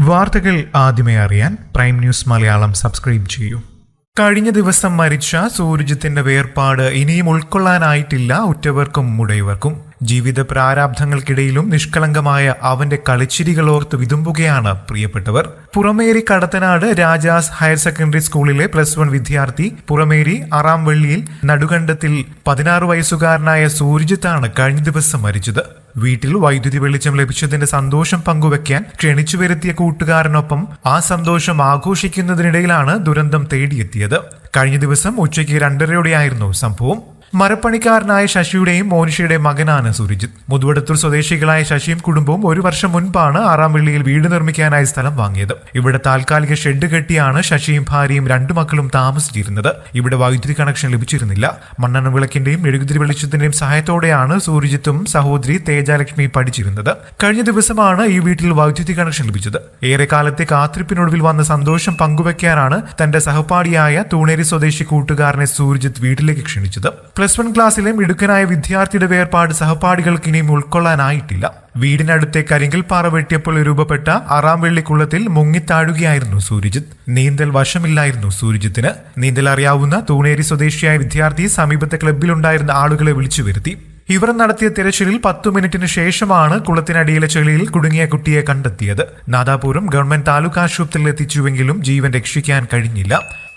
വാർത്തകൾ ആദ്യമേ അറിയാൻ പ്രൈം ന്യൂസ് മലയാളം സബ്സ്ക്രൈബ് ചെയ്യൂ. കഴിഞ്ഞ ദിവസം മരിച്ച സൂരജിത്തിന്റെ വേർപാട് ഇനിയും ഉൾക്കൊള്ളാനായിട്ടില്ല ഉറ്റവർക്കും മുടയവർക്കും ജീവിത പ്രാരാബ്ധങ്ങൾക്കിടയിലും നിഷ്കളങ്കമായ അവന്റെ കളിച്ചിരികളോർത്ത് വിതുമ്പുകയാണ് പ്രിയപ്പെട്ടവർ. പുറമേരി കടത്തനാട് രാജാസ് ഹയർ സെക്കൻഡറി സ്കൂളിലെ പ്ലസ് വൺ വിദ്യാർത്ഥി പുറമേരി ആറാം വെള്ളിയിൽ നടുകണ്ടത്തിൽ പതിനാറ് വയസ്സുകാരനായ സൂരജിത്താണ് കഴിഞ്ഞ ദിവസം മരിച്ചത്. വീട്ടിൽ വൈദ്യുതി വെളിച്ചം ലഭിച്ചതിന്റെ സന്തോഷം പങ്കുവെക്കാൻ ക്ഷണിച്ചു വരുത്തിയ കൂട്ടുകാരനൊപ്പം ആ സന്തോഷം ആഘോഷിക്കുന്നതിനിടയിലാണ് ദുരന്തം തേടിയെത്തിയത്. കഴിഞ്ഞ ദിവസം ഉച്ചയ്ക്ക് രണ്ടരയോടെയായിരുന്നു സംഭവം. മരപ്പണിക്കാരനായ ശശിയുടെയും മോനിഷയുടെയും മകനാണ് സുരജിത്ത്. മുതുവടത്തൂർ സ്വദേശികളായ ശശിയും കുടുംബവും ഒരു വർഷം മുൻപാണ് ആറാം വെള്ളിയിൽ വീട് നിർമ്മിക്കാനായി സ്ഥലം വാങ്ങിയത്. ഇവിടെ താൽക്കാലിക ഷെഡ് കെട്ടിയാണ് ശശിയും ഭാര്യയും രണ്ടു മക്കളും താമസിച്ചിരുന്നത്. ഇവിടെ വൈദ്യുതി കണക്ഷൻ ലഭിച്ചിരുന്നില്ല. മണ്ണെണ്ണ വിളക്കിന്റെയും മെഴുകുതിരി വെളിച്ചത്തിന്റെയും സഹായത്തോടെയാണ് സൂരജിത്തും സഹോദരി തേജാലക്ഷ്മി പഠിച്ചിരുന്നത്. കഴിഞ്ഞ ദിവസമാണ് ഈ വീട്ടിൽ വൈദ്യുതി കണക്ഷൻ ലഭിച്ചത്. ഏറെക്കാലത്തെ കാത്തിരിപ്പിനൊടുവിൽ വന്ന സന്തോഷം പങ്കുവെക്കാനാണ് തന്റെ സഹപാഠിയായ തൂണേരി സ്വദേശി കൂട്ടുകാരനെ സൂരജിത്ത് വീട്ടിലേക്ക് ക്ഷണിച്ചത്. പ്ലസ് വൺ ക്ലാസ്സിലെ മിടുക്കനായ വിദ്യാർത്ഥിയുടെ വേർപാട് സഹപാഠികൾക്ക് ഇനിയും ഉൾക്കൊള്ളാനായിട്ടില്ല. വീടിനടുത്തെ കരിങ്കൽപ്പാറ വെട്ടിയപ്പോൾ രൂപപ്പെട്ട ആറാം വെള്ളിക്കുള്ളത്തിൽ മുങ്ങിത്താഴുകയായിരുന്നു സൂര്യജിത്ത് നീന്തൽ വശമില്ലായിരുന്നു സൂര്യജിത്തിന്. നീന്തൽ അറിയാവുന്ന തൂണേരി സ്വദേശിയായ വിദ്യാർത്ഥി സമീപത്തെ ക്ലബ്ബിലുണ്ടായിരുന്ന ആളുകളെ വിളിച്ചു വരുത്തി. ഇവർ നടത്തിയ തിരച്ചിലിൽ പത്തു മിനിറ്റിന് ശേഷമാണ് കുളത്തിനടിയിലെ ചെളിയിൽ കുടുങ്ങിയ കുട്ടിയെ കണ്ടെത്തിയത്. നാദാപുരം ഗവൺമെന്റ് താലൂക്ക് ആശുപത്രിയിൽ എത്തിച്ചുവെങ്കിലും ജീവൻ രക്ഷിക്കാൻ കഴിഞ്ഞില്ല.